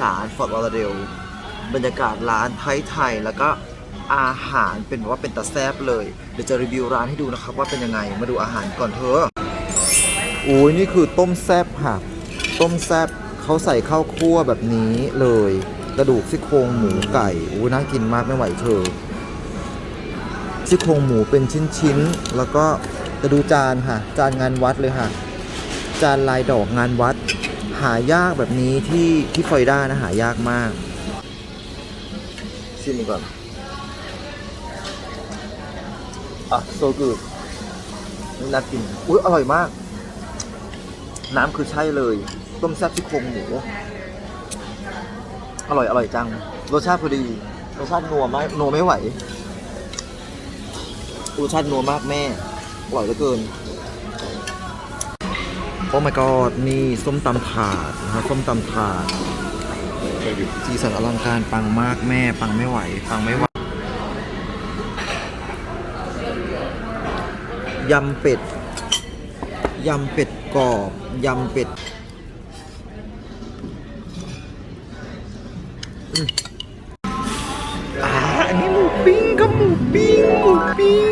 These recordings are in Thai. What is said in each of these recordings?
สานฟอร์ตลอเดลบรรยากาศร้านไทยๆแล้วก็อาหารเป็นแบบว่าเป็นตาแซบเลย เดี๋ยวจะรีวิวร้านให้ดูนะครับว่าเป็นยังไงมาดูอาหารก่อนเถอะโอ้ยนี่คือต้มแซบค่ะ ต้มแซบเขาใส่ข้าวคั่วแบบนี้เลย กระดูกซี่โครงหมูไก่อู้น่ากินมากไม่ไหวเธอซี่โครงหมูเป็นชิ้นๆแล้วก็จะดูจานค่ะ จานงานวัดเลยค่ะ จานลายดอกงานวัด หายากแบบนี้ที่ที่ฟลอริดานะหายากมาก ชิมก่อนอะโซกูดน่ากินอุ้ยอร่อยมาก น้ำคือใช่เลย ต้มแซ่บซี่โครงหมูอร่อยอร่อยจัง รสชาติพอดี รสชาตินัวไม่นัวไม่ไหว รสชาตินัวมากแม่ อร่อยเหลือเกิน โอ้ my god นี่ส้มตำถาดนะครับส้มตำถาดสีสันอลังการปังมากแม่ปังไม่ไหว ปังไม่ไหวยำเป็ด ยำเป็ดกรอบ ยำเป็ดอ่าอันนี้หมูปิ้งกับหมูปิ้งหมูปิ้ง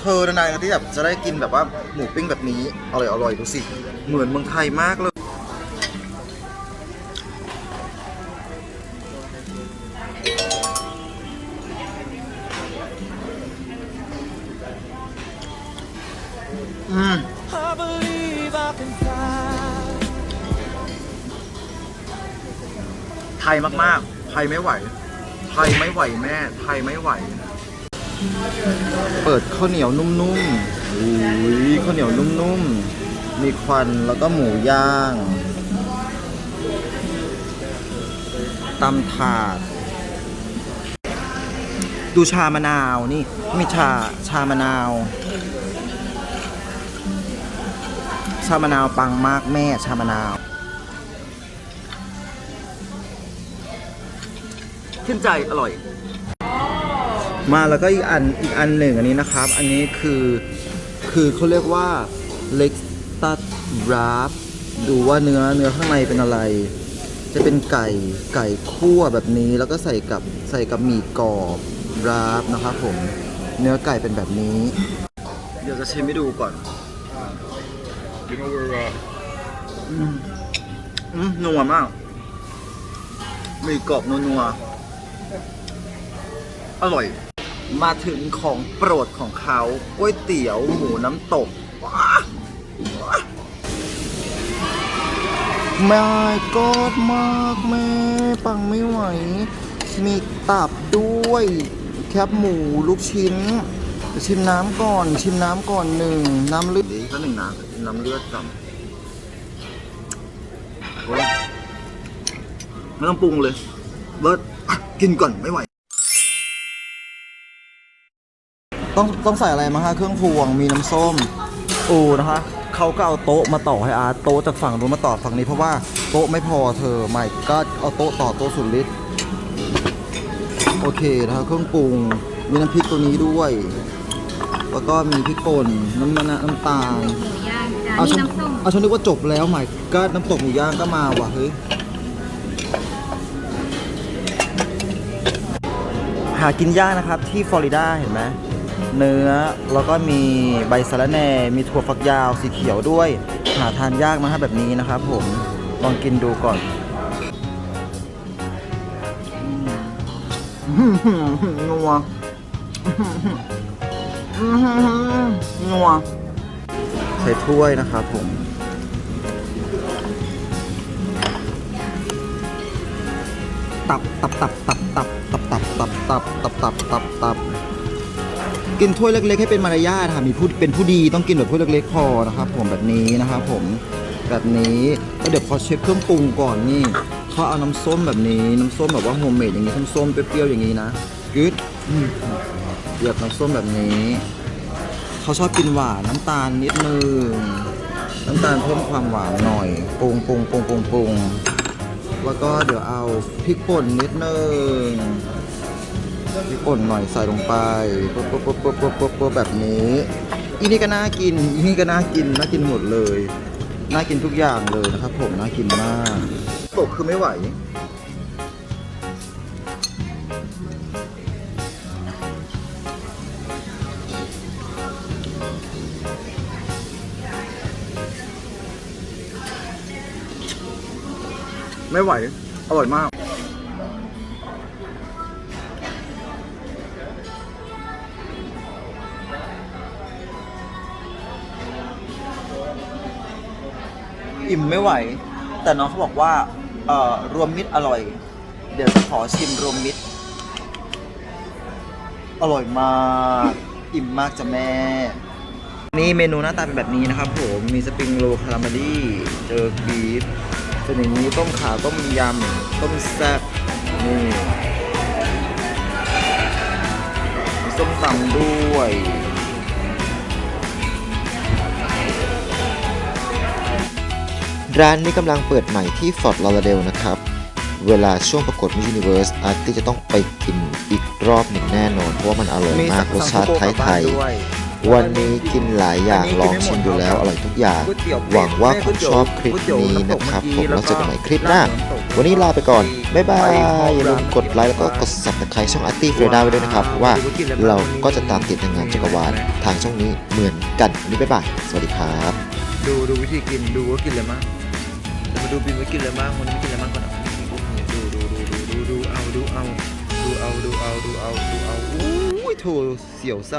เธอนานๆที่แบบจะได้กินแบบว่าหมูปิ้งแบบนี้อร่อยอร่อยดูสิ เหมือนเมืองไทยมากเลย อืม I believe I can fly. ไทยมากๆ ไทยไม่ไหว ไทยไม่ไหวแม่ ไทยไม่ไหว เปิดข้าวเหนียวนุ่มๆอุ้ยข้าวเหนียวนุ่มๆ มีควันแล้วก็หมูย่างตำถาด ดูชามะนาวนี่ มีชาชามะนาว ชามะนาวปังมากแม่ชามะนาว ขึ้นใจอร่อย มาแล้วก็อีกอันอีกอันหนึ่งอันนี้นะครับ อันนี้คือคือเขาเรียกว่าเล็กตัดราฟดูว่าเนื้อเนื้อข้างในเป็นอะไร จะเป็นไก่ไก่คั่วแบบนี้ แล้วก็ใส่กับใส่กับหมี่กรอบราฟนะครับผมเนื้อไก่เป็นแบบนี้ เดี๋ยวจะชิมให้ดูก่อน You know where uh, อืมอืมนัวมากมีกรอบนัวๆอร่อย มาถึงของโปรดของเขาก๋วยเตี๋ยวหมูน้ำตกว้าว้าไม่กอดมากแม่ ปังไม่ไหว มีตับด้วย แคบหมูลูกชิ้น ชิมน้ำก่อน ชิมน้ำก่อนหนึ่ง น้ำเลือดอีกหนึ่งน้ำน้ำเลือดก่อนไม่ต้องปรุงเลย เบิร์ดกินก่อนไม่ไหว ต้องต้องใส่อะไรมาฮะเครื่องพวงมีน้ำส้มโอ้นะคะเขาก็เอาโต๊ะมาต่อให้อาร์ตโต๊ะจากฝั่งนู้นมาต่อฝั่งนี้เพราะว่าโต๊ะไม่พอเธอไม่ก็เอาโต๊ะต่อโต๊ะสุดฤทธิ์โอเคนะครับเครื่องปรุงมีน้ำพริกตัวนี้ด้วย แล้วก็มีพริกป่นน้ำมันน้ำตาลหมูย่างจ้าเอานี่ฉันน้ำส้มเอาฉันนึกว่าจบแล้วใหม่ก็น้ำตกหมูย่างก็มาว่ะเฮ้ยหากินยากนะครับที่ฟลอริดาเห็นไหม เนื้อ แล้วก็มีใบสะระแหน่ มีถั่วฝักยาวสีเขียวด้วย หาทานยากนะฮะแบบนี้นะครับผม ลองกินดูก่อนนัวนัวใส่ถ้วยนะครับผมตับตับตับตับตับตับตับตับตับตับตับตับตับ กินถ้วยเล็กๆให้เป็นมารยาทค่ะมีผู้เป็นผู้ดีต้องกินแบบถ้วยเล็กๆพอนะครับผมแบบนี้นะครับผมแบบนี้แล้วเดี๋ยวพอเช็คเครื่องปรุงก่อนนี่เขาเอาน้ำส้มแบบนี้น้ำส้มแบบว่าโฮมเมดอย่างนี้ส้มๆเปรี้ยวๆอย่างนี้นะกึดอืมเหยียบน้ำส้มแบบนี้เขาชอบกินหวานน้ำตาลนิดนึงน้ำตาลเพิ่มความหวานหน่อยปรุงปรุงปรุงปรุงปรุงแล้วก็เดี๋ยวเอาพริกป่นนิดนึง พริกป่นหน่อยใส่ลงไปปุ๊บปุ๊บปุ๊บปุ๊บปุ๊บปุ๊บปุ๊บแบบนี้ อีนี่ก็น่ากิน อีนี่ก็น่ากิน น่ากินหมดเลย น่ากินทุกอย่างเลยนะครับผม น่ากินมากตกคือไม่ไหว ไม่ไหว อร่อยมาก อิ่มไม่ไหว แต่น้องเขาบอกว่าเอ่อรวมมิตรอร่อย เดี๋ยวจะขอชิมรวมมิตร อร่อยมาก อิ่มมากจ้ะแม่ นี่เมนูหน้าตาเป็นแบบนี้นะครับผม มีสปริงโรลคาราเมลี่เจอบีฟเป็นอย่างนี้ต้มขาต้มยำต้มแซ่บ ร้านนี้กำลังเปิดใหม่ที่ฟอร์ l ล u เดลนะครับ เวลาช่วงประกวดมิ s ยูนิเว r ร์สอาร์ตี้จะต้องไปกินอีกรอบหนึ่งแน่นอน เพราะว่ามันอร่อยมากรสชาติไทยๆวันนี้กินหลายอย่างลองชิมดูแล้วอร่อยทุกอย่าง หวังว่าคุณชอบคลิปนี้นะครับผมแล้วเจอกันใหม่คลิปหน้า วันนี้ลาไปก่อน บ๊ายบาย อย่าลืมกดไลค์แล้วก็กด subscribe ช่องอาร์ตี้เฟรด้าไว้ด้วยนะครับเพราะว่าเราก็จะตามติดในงานจักรวาลทางช่องนี้เหมือนกันวันนี้บ๊ายบาย สวัสดีครับดูดูวิธีกินดูว่ากินอะไรมาก มาดูบินว่ากินอะไรบ้างวันนี้กินอะไรบ้างก่อนนะดูดูดูดูดูดูเอาดูเอาดูเอาดูเอาดูเอาดูเอาอู้ยโถเสียวซ่า